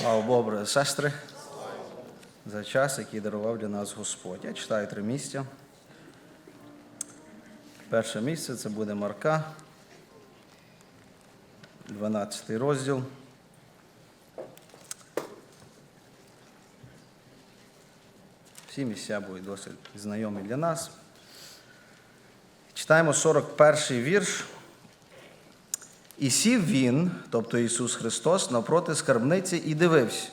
Слава Богу, брати сестри, за час, який дарував для нас Господь. Я читаю три місця. Перше місце це буде Марка, 12 розділ. Всі місця будуть досить знайомі для нас. Читаємо 41 вірш. І сів він, тобто Ісус Христос, навпроти скарбниці і дивився,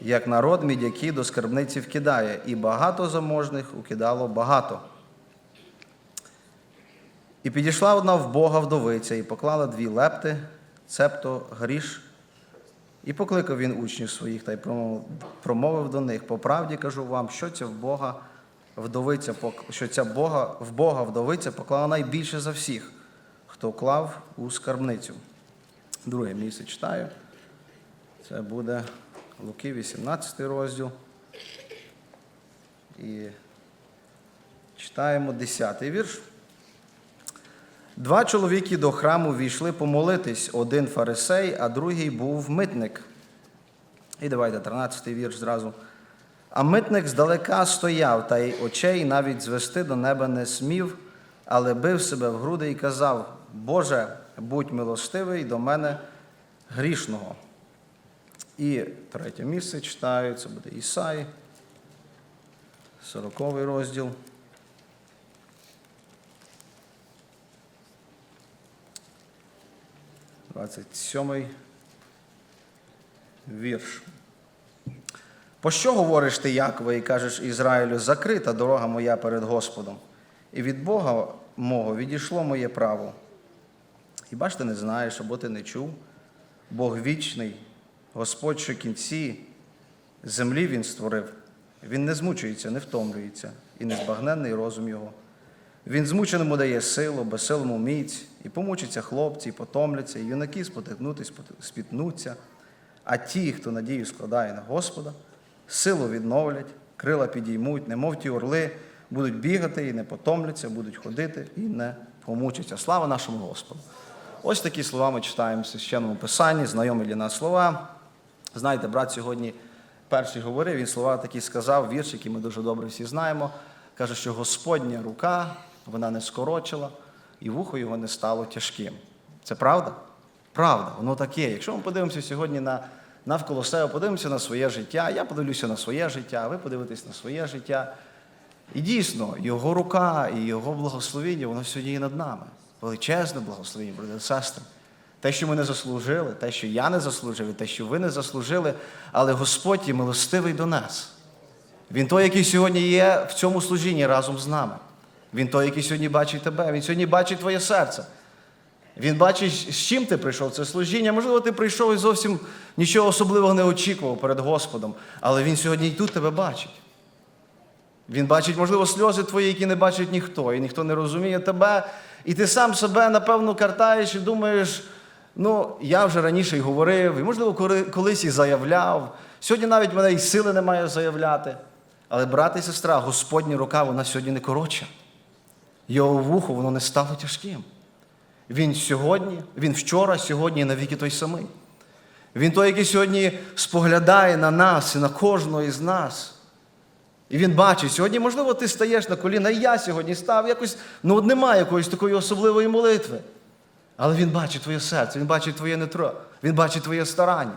як народ мідяки до скарбниці вкидає, і багато заможних укидало багато. І підійшла одна вбога вдовиця, і поклала дві лепти, цепто гріш. І покликав він учнів своїх та й промовив- до них: по правді кажу вам, що ця вбога вдовиця, що ця Бога, вбога вдовиця поклала найбільше за всіх, хто вклав у скарбницю. Друге місце читаю. Це буде Луки, 18 розділ. І читаємо 10 вірш. Два чоловіки до храму війшли помолитись, один фарисей, а другий був митник. І давайте 13 вірш зразу. А митник здалека стояв, та й очей навіть звести до неба не смів, але бив себе в груди і казав: Боже, будь милостивий до мене грішного. І третє місце читаю, це буде Ісаї, 40 розділ. Двадцять сьомий вірш. Пощо говориш ти, Якове, і кажеш Ізраїлю, закрита дорога моя перед Господом, і від Бога мого відійшло моє право. Хіба ж ти не знаєш, або ти не чув? Бог вічний, Господь, що кінці землі Він створив. Він не змучується, не втомлюється, і незбагненний розум його. Він змученому дає силу, безсилому міць, і помучаться хлопці, і потомляться, і юнаки спотикнутись, спітнуться. А ті, хто надію складає на Господа, силу відновлять, крила підіймуть, немов ті орли, будуть бігати і не потомляться, будуть ходити і не помучаться. Слава нашому Господу! Ось такі слова ми читаємо в священному писанні, знайомі для нас слова. Знаєте, брат сьогодні перший говорив, він слова такі сказав, вірш, який ми дуже добре всі знаємо. Каже, що Господня рука, вона не скорочила, і вухо його не стало тяжким. Це правда? Правда, воно таке. Якщо ми подивимося сьогодні на навколо себе, подивимося на своє життя, я подивлюся на своє життя, ви подивитесь на своє життя. І дійсно, його рука і його благословіння, воно сьогодні є над нами. Величезне благословіння, брати і сестри. Те, що ми не заслужили, те, що я не заслужив, і те, що ви не заслужили, але Господь є милостивий до нас. Він той, який сьогодні є в цьому служінні разом з нами. Він той, який сьогодні бачить тебе. Він сьогодні бачить твоє серце. Він бачить, з чим ти прийшов це служіння. Можливо, ти прийшов і зовсім нічого особливого не очікував перед Господом, але Він сьогодні і тут тебе бачить. Він бачить, можливо, сльози твої, які не бачить ніхто, і ніхто не розуміє тебе. І ти сам себе, напевно, картаєш і думаєш, ну, я вже раніше й говорив, і, можливо, колись і заявляв. Сьогодні навіть мене і сили немає заявляти. Але, брат і сестра, Господня рука, вона сьогодні не коротша. Його вухо, воно не стало тяжким. Він сьогодні, він вчора, сьогодні і навіки той самий. Він той, який сьогодні споглядає на нас і на кожного із нас. І він бачить, сьогодні, можливо, ти стаєш на коліна, і я сьогодні став якось, ну от немає якоїсь такої особливої молитви. Але він бачить твоє серце, він бачить твоє нутро, він бачить твоє старання,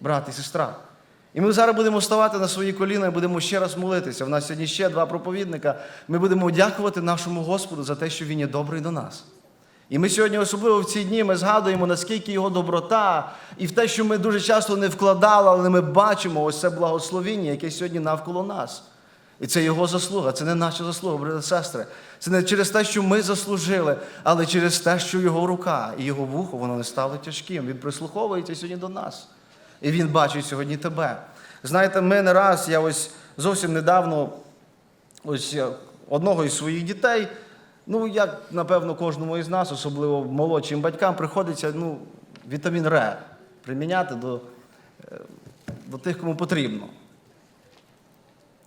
брат і сестра. І ми зараз будемо ставати на свої коліна і будемо ще раз молитися. У нас сьогодні ще два проповідника. Ми будемо дякувати нашому Господу за те, що Він є добрий до нас. І ми сьогодні, особливо в ці дні, ми згадуємо, наскільки його доброта, і в те, що ми дуже часто не вкладали, але ми бачимо ось це благословіння, яке сьогодні навколо нас. І це його заслуга, це не наша заслуга, брати сестри. Це не через те, що ми заслужили, але через те, що його рука і його вухо, воно не стало тяжким. Він прислуховується сьогодні до нас. І він бачить сьогодні тебе. Знаєте, ми не раз, я ось зовсім недавно ось одного із своїх дітей, ну, як, напевно, кожному із нас, особливо молодшим батькам, приходиться ну, вітамін Р приміняти до, е, до тих, кому потрібно.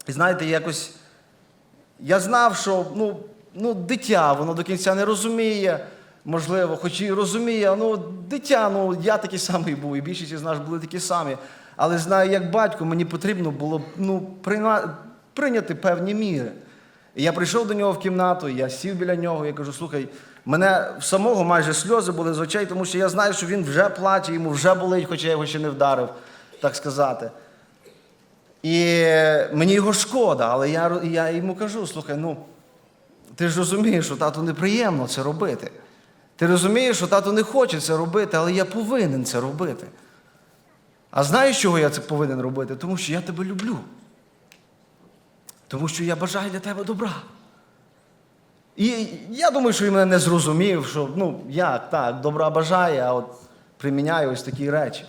І знаєте, якось я знав, що ну, ну, дитя, воно до кінця не розуміє, можливо, хоч і розуміє, ну, дитя, ну, я такий самий був, і більшість із нас були такі самі. Але знаю, як батько, мені потрібно було ну, прийна- прийняти певні міри. І я прийшов до нього в кімнату, я сів біля нього, я кажу, слухай, мене в самого майже сльози були з очей, тому що я знаю, що він вже плаче, йому вже болить, хоча я його ще не вдарив, так сказати. І мені його шкода, але я, я йому кажу: слухай, ну ти ж розумієш, що тату неприємно це робити. Ти розумієш, що тато не хоче це робити, але я повинен це робити. А знаєш, чого я це повинен робити? Тому що я тебе люблю. Тому що я бажаю для тебе добра. І я думаю, що він мене не зрозумів, що ну як так, добра бажає, а от приміняє ось такі речі.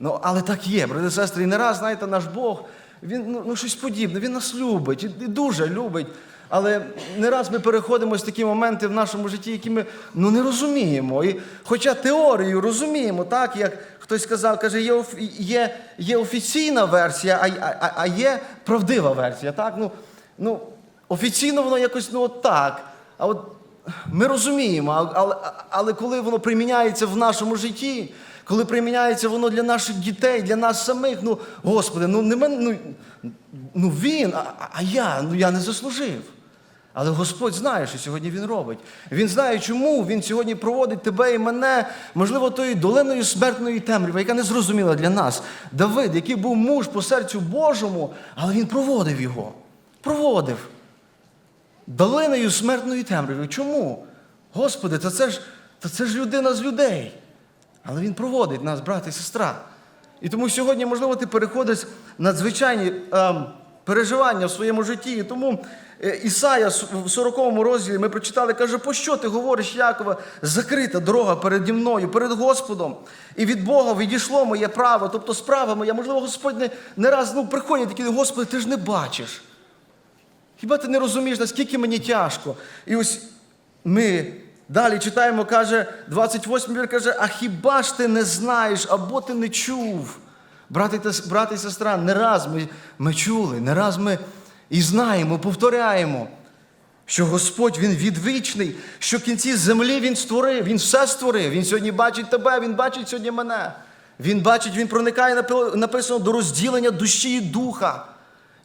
Ну, але так є, брати сестри, і не раз, знаєте, наш Бог, він ну, ну, щось подібне, він нас любить, і, дуже любить. Але не раз ми переходимо ось такі моменти в нашому житті, які ми ну, не розуміємо. І, хоча теорію розуміємо, так, як хтось сказав, каже, є, є, є офіційна версія, а, а, а є правдива версія. Так? Ну, ну, офіційно воно якось ну, от так. А от ми розуміємо, але, але коли воно приміняється в нашому житті, коли приміняється воно для наших дітей, для нас самих, ну, Господи, ну не мен, ну, ну він, а, а я, ну я не заслужив. Але Господь знає, що сьогодні Він робить. Він знає, чому Він сьогодні проводить тебе і мене, можливо, тою долиною смертної темряви, яка не зрозуміла для нас. Давид, який був муж по серцю Божому, але він проводив його. Проводив долиною смертної темряви. Чому? Господи, та це ж, та це ж людина з людей. Але він проводить нас, брат і сестра. І тому сьогодні, можливо, ти переходиш надзвичайні ем, переживання в своєму житті. І тому е, Ісая в 40 розділі ми прочитали, каже, по що ти говориш, Якова, закрита дорога переді мною, перед Господом. І від Бога відійшло моє право, тобто справа моя. Можливо, Господь не, не раз ну, приходять такі, Господи, ти ж не бачиш. Хіба ти не розумієш, наскільки мені тяжко? І ось ми далі читаємо, каже, 28 вір каже, а хіба ж ти не знаєш або ти не чув? Брати та, брат і сестра, не раз ми, ми чули, не раз ми і знаємо, повторяємо, що Господь Він відвічний, що в кінці землі Він створив, Він все створив. Він сьогодні бачить тебе, Він бачить сьогодні мене. Він бачить, Він проникає, написано, до розділення душі і духа.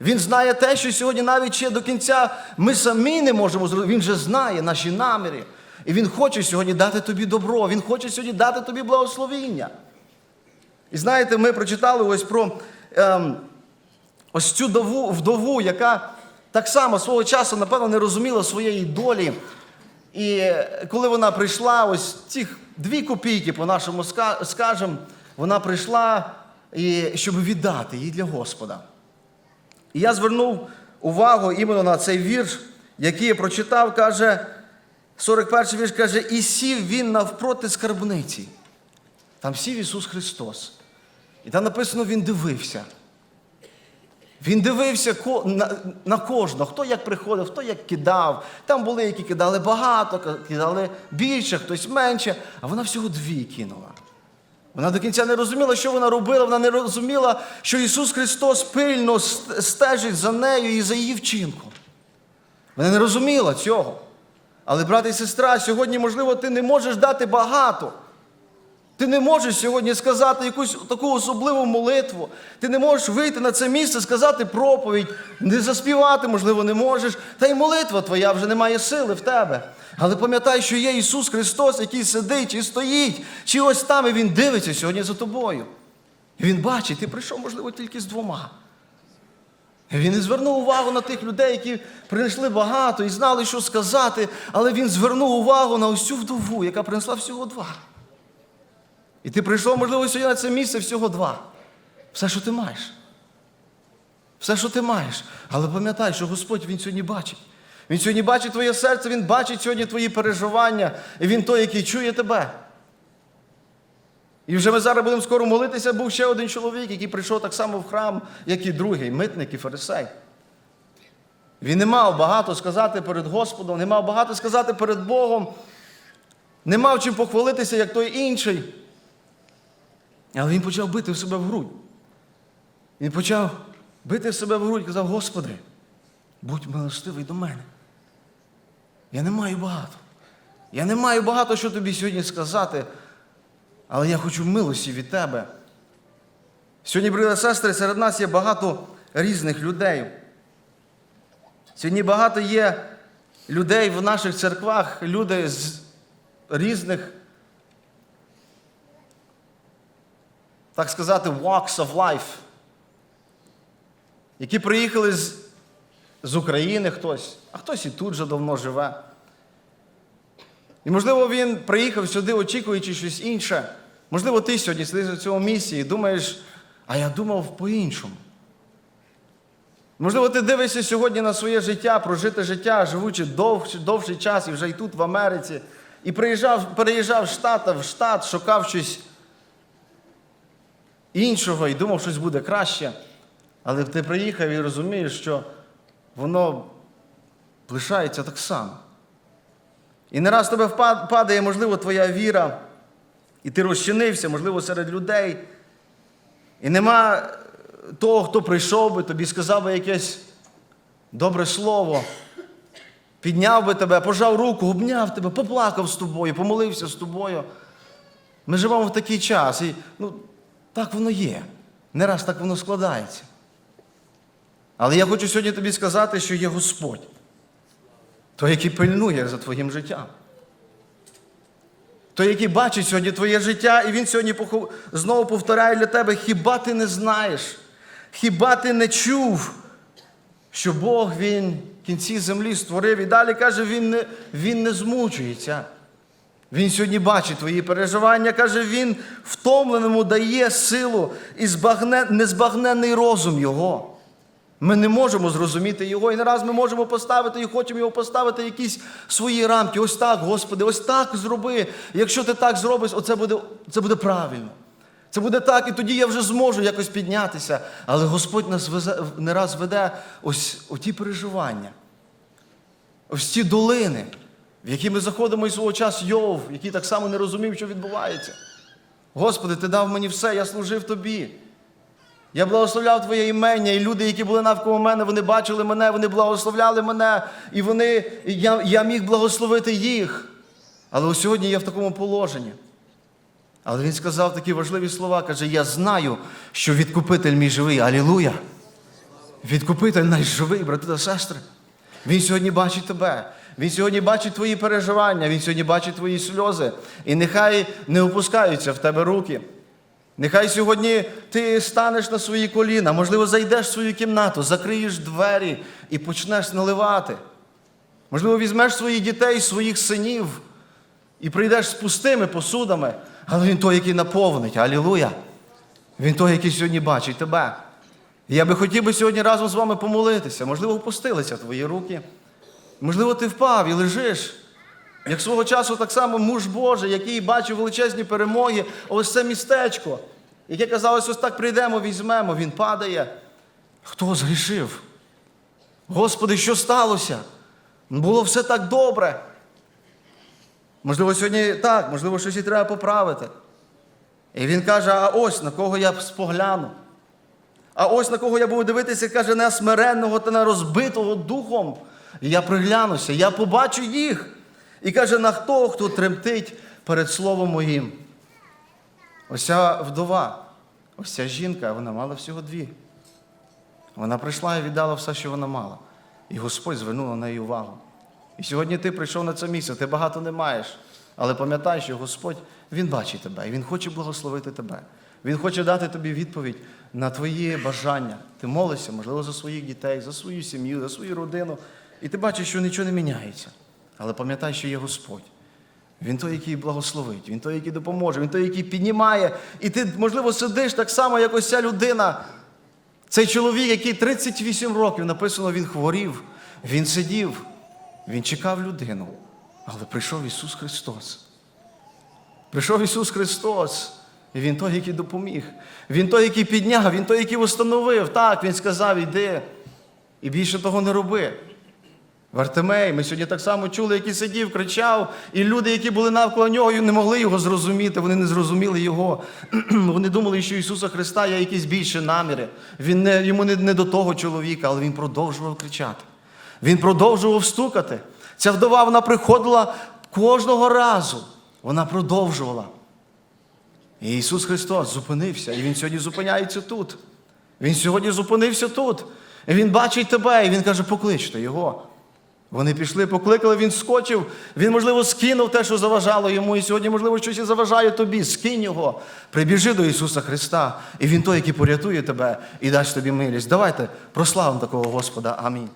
Він знає те, що сьогодні навіть ще до кінця ми самі не можемо зробити. Він вже знає наші наміри. І Він хоче сьогодні дати тобі добро, Він хоче сьогодні дати тобі благословіння. І знаєте, ми прочитали ось про ем, ось цю вдову, вдову, яка так само свого часу, напевно, не розуміла своєї долі. І коли вона прийшла, ось цих дві копійки, по-нашому ска- скажемо, вона прийшла, і, щоб віддати її для Господа. І я звернув увагу іменно на цей вірш, який я прочитав, каже, 41 вірш каже, і сів він навпроти скарбниці. Там сів Ісус Христос. І там написано, Він дивився. Він дивився на, кожного, хто як приходив, хто як кидав. Там були, які кидали багато, кидали більше, хтось менше, а вона всього дві кинула. Вона до кінця не розуміла, що вона робила, вона не розуміла, що Ісус Христос пильно стежить за нею і за її вчинком. Вона не розуміла цього. Але, брат і сестра, сьогодні, можливо, ти не можеш дати багато. Ти не можеш сьогодні сказати якусь таку особливу молитву. Ти не можеш вийти на це місце, сказати проповідь, не заспівати, можливо, не можеш. Та й молитва твоя вже не має сили в тебе. Але пам'ятай, що є Ісус Христос, який сидить і стоїть, чи ось там, і Він дивиться сьогодні за тобою. І Він бачить, ти прийшов, можливо, тільки з двома. Він не звернув увагу на тих людей, які принесли багато і знали, що сказати, але він звернув увагу на цю вдову, яка принесла всього два. І ти прийшов, можливо, сьогодні на це місце всього два. Все, що ти маєш. Все, що ти маєш. Але пам'ятай, що Господь Він сьогодні бачить. Він сьогодні бачить твоє серце, Він бачить сьогодні твої переживання, і Він той, який чує тебе. І вже ми зараз будемо скоро молитися, був ще один чоловік, який прийшов так само в храм, як і другий, митник і фарисей. Він не мав багато сказати перед Господом, не мав багато сказати перед Богом, не мав чим похвалитися, як той інший. Але він почав бити в себе в грудь. Він почав бити в себе в грудь казав, Господи, будь милостивий до мене. Я не маю багато. Я не маю багато, що тобі сьогодні сказати, але я хочу милості від тебе. Сьогодні, брали сестри, серед нас є багато різних людей. Сьогодні багато є людей в наших церквах, люди з різних, так сказати, walks of life, які приїхали з, з України хтось, а хтось і тут же давно живе. І, можливо, він приїхав сюди, очікуючи щось інше. Можливо, ти сьогодні сидиш у цьому місці і думаєш, а я думав по-іншому. Можливо, ти дивишся сьогодні на своє життя, прожите життя, живучи довший, довший час і вже і тут, в Америці, і приїжджав, переїжджав з штата в штат, шукав щось іншого і думав, щось буде краще. Але ти приїхав і розумієш, що воно лишається так само. І не раз тебе впад- падає, можливо, твоя віра, і ти розчинився, можливо, серед людей. І нема того, хто прийшов би, тобі сказав би якесь добре слово, підняв би тебе, пожав руку, обняв тебе, поплакав з тобою, помолився з тобою. Ми живемо в такий час, і ну, так воно є. Не раз так воно складається. Але я хочу сьогодні тобі сказати, що є Господь, той, який пильнує за твоїм життям. Той, який бачить сьогодні твоє життя, і він сьогодні знову повторяє для тебе, хіба ти не знаєш, хіба ти не чув, що Бог Він в кінці землі створив. І далі каже, Він не, він не змучується. Він сьогодні бачить твої переживання, каже, Він втомленому дає силу і збагне, незбагненний розум Його. Ми не можемо зрозуміти його, і не раз ми можемо поставити і хочемо його поставити якісь свої рамки. Ось так, Господи, ось так зроби. Якщо ти так зробиш, оце буде, це буде правильно. Це буде так, і тоді я вже зможу якось піднятися. Але Господь нас везе, не раз веде ось ті переживання, ось ті долини, в які ми заходимо і свого часу Йов, який так само не розумів, що відбувається. Господи, Ти дав мені все, я служив тобі. Я благословляв Твоє імення, і люди, які були навколо мене, вони бачили мене, вони благословляли мене, і вони, я, я міг благословити їх. Але ось сьогодні я в такому положенні. Але він сказав такі важливі слова, каже, я знаю, що відкупитель мій живий. Алілуя! Відкупитель наш живий, брати та сестри. Він сьогодні бачить тебе. Він сьогодні бачить твої переживання, він сьогодні бачить твої сльози. І нехай не опускаються в тебе руки. Нехай сьогодні ти станеш на свої коліна, можливо, зайдеш в свою кімнату, закриєш двері і почнеш наливати. Можливо, візьмеш своїх дітей, своїх синів і прийдеш з пустими посудами, але він той, який наповнить. Алілуя! Він той, який сьогодні бачить тебе. І я би хотів би сьогодні разом з вами помолитися. Можливо, опустилися твої руки. Можливо, ти впав і лежиш. Як свого часу так само муж Божий, який бачив величезні перемоги, ось це містечко, яке казалось, ось так прийдемо, візьмемо, він падає. Хто згрішив? Господи, що сталося? Було все так добре. Можливо, сьогодні так, можливо, щось і треба поправити. І він каже: а ось на кого я спогляну. А ось на кого я буду дивитися, каже, на смиренного та на розбитого духом. І я приглянуся, я побачу їх. І каже, на хто, хто тремтить перед словом моїм. Ось ця вдова, ось ця жінка, вона мала всього дві. Вона прийшла і віддала все, що вона мала. І Господь звернув на неї увагу. І сьогодні ти прийшов на це місце, ти багато не маєш. Але пам'ятай, що Господь Він бачить тебе і Він хоче благословити тебе. Він хоче дати тобі відповідь на твої бажання. Ти молишся, можливо, за своїх дітей, за свою сім'ю, за свою родину. І ти бачиш, що нічого не міняється. Але пам'ятай, що є Господь. Він той, який благословить, він той, який допоможе, він той, який піднімає. І ти, можливо, сидиш так само, як ось ця людина. Цей чоловік, який 38 років написано, він хворів, він сидів, він чекав людину. Але прийшов Ісус Христос. Прийшов Ісус Христос. І Він той, який допоміг. Він той, який підняв, Він той, який встановив. Так, Він сказав, іди. І більше того не роби. Вартимей, ми сьогодні так само чули, який сидів, кричав, і люди, які були навколо нього, не могли його зрозуміти, вони не зрозуміли його. Вони думали, що Ісуса Христа є якісь більші наміри. Він не, йому не, не до того чоловіка, але він продовжував кричати. Він продовжував стукати. Ця вдова вона приходила кожного разу. Вона продовжувала. І Ісус Христос зупинився, і Він сьогодні зупиняється тут. Він сьогодні зупинився тут. І Він бачить тебе, і Він каже, покличте його. Вони пішли, покликали, він скочив. Він, можливо, скинув те, що заважало йому, і сьогодні, можливо, щось і заважає тобі. Скинь його. Прибіжи до Ісуса Христа, і Він той, який порятує тебе і дасть тобі милість. Давайте прославимо такого Господа. Амінь.